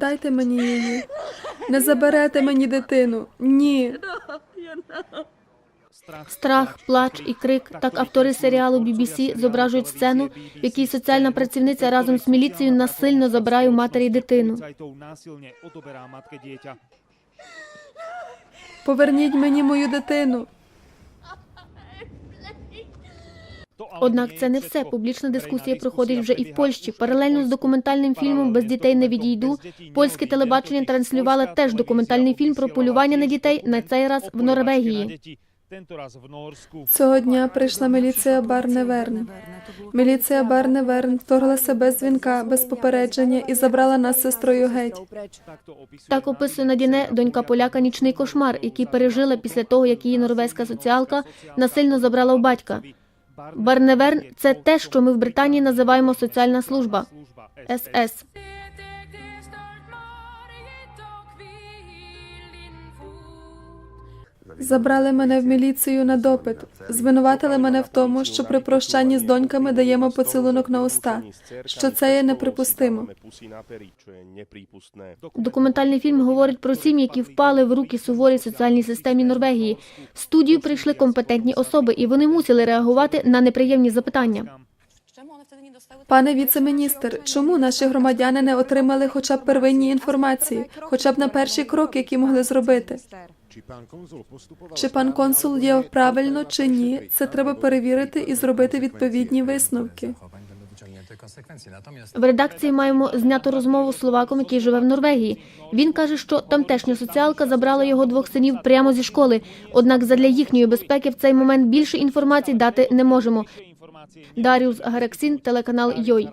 Дайте мені її. Не заберете мені дитину. Ні. Страх, плач і крик. Так автори серіалу BBC зображують сцену, в якій соціальна працівниця разом з міліцією насильно забирає у матері дитину. Поверніть мені мою дитину. Однак це не все. Публічна дискусія проходить вже і в Польщі. Паралельно з документальним фільмом Без дітей не відійду. Польське телебачення транслювало теж документальний фільм про полювання на дітей. На цей раз в Норвегії. Цього дня прийшла міліція Барневерн. Міліція Барневерн вторглася без дзвінка, без попередження і забрала нас з сестрою геть. Так описує Надіне, донька поляка, нічний кошмар, який пережила після того, як її норвезька соціалка насильно забрала у батька. Барневерн це те, що ми в Британії називаємо соціальна служба СС. Забрали мене в міліцію на допит. Звинуватили мене в тому, що при прощанні з доньками даємо поцілунок на уста. Що це є неприпустимо. Документальний фільм говорить про сім'ї, які впали в руки суворій соціальній системі Норвегії. В студію прийшли компетентні особи, і вони мусили реагувати на неприємні запитання. Пане віцеміністр, чому наші громадяни не отримали хоча б первинні інформації, хоча б на перші кроки, які могли зробити? Чи пан консул діяв правильно чи ні? Це треба перевірити і зробити відповідні висновки. В редакції маємо зняту розмову з словаком, який живе в Норвегії. Він каже, що тамтешня соціалка забрала його двох синів прямо зі школи. Однак задля їхньої безпеки в цей момент більше інформації дати не можемо. Даріус Гараксін, телеканал Йой.